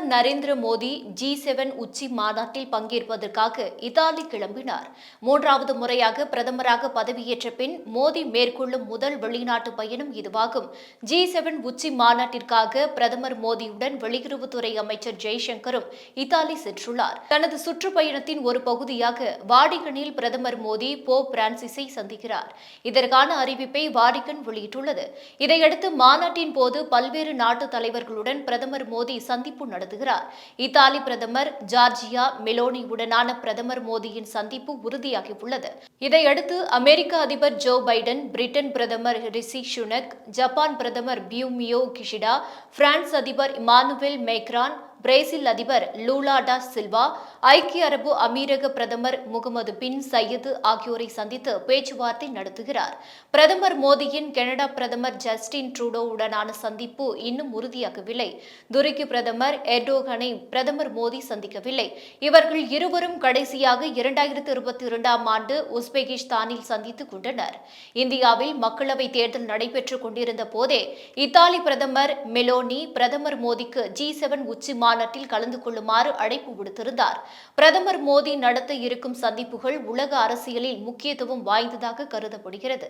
பிரதமர் Narendra Modi G seven உச்சி மாநாட்டில் பங்கேற்பதற்காக இத்தாலி கிளம்பினார். மூன்றாவது முறையாக பிரதமராக பதவியேற்ற பின் மோடி மேற்கொள்ளும் முதல் வெளிநாட்டு பயணம் இதுவாகும். ஜி செவன் உச்சி மாநாட்டிற்காக பிரதமர் மோடியுடன் வெளியுறவுத்துறை அமைச்சர் ஜெய்சங்கரும் இத்தாலி சென்றுள்ளார். தனது சுற்றுப்பயணத்தின் ஒரு பகுதியாக வாடிகனில் பிரதமர் மோடி போப் பிரான்சிஸை சந்திக்கிறார். இதற்கான அறிவிப்பை வாடிகன் வெளியிட்டுள்ளது. இதையடுத்து மாநாட்டின் போது பல்வேறு நாட்டு தலைவர்களுடன் பிரதமர் மோடி சந்திப்பு நடத்துகிறார் இத்தாலி பிரதமர் ஜார்ஜியா மெலோனியுடனான பிரதமர் மோடியின் சந்திப்பு உறுதியாகியுள்ளது. இதையடுத்து அமெரிக்க அதிபர் ஜோ பைடன் பிரிட்டன் பிரதமர் ரிஷி சுனக் ஜப்பான் பிரதமர் பியூமியோ கிஷிடா பிரான்ஸ் அதிபர் இமானுவேல் மேக்ரான் பிரேசில் அதிபர் லூலாடா சில்வா ஐக்கிய அரபு அமீரக பிரதமர் முகமது பின் சையது ஆகியோரை சந்தித்து பேச்சுவார்த்தை நடத்துகிறார். பிரதமர் மோடியின் கனடா பிரதமர் ஜஸ்டின் ட்ரூடோ உடனான சந்திப்பு இன்னும் உறுதியாகவில்லை. துருக்கி பிரதமர் எர்டோகனை பிரதமர் மோடி சந்திக்கவில்லை. இவர்கள் இருவரும் கடைசியாக இரண்டாயிரத்து இருபத்தி இரண்டாம் ஆண்டு உஸ்பெகிஸ்தானில் சந்தித்துக் கொண்டனர். இந்தியாவில் மக்களவை தேர்தல் நடைபெற்றுக் கொண்டிருந்த போதே இத்தாலி பிரதமர் மெலோனி பிரதமர் மோடிக்கு ஜி செவன் உச்சி மாநாட்டில் கலந்து கொள்ளுமாறு அழைப்பு விடுத்திருந்தார். பிரதமர் மோடி நடத்த இருக்கும் சந்திப்புகள் உலக அரசியலில் முக்கியத்துவம் வாய்ந்ததாக கருதப்படுகிறது.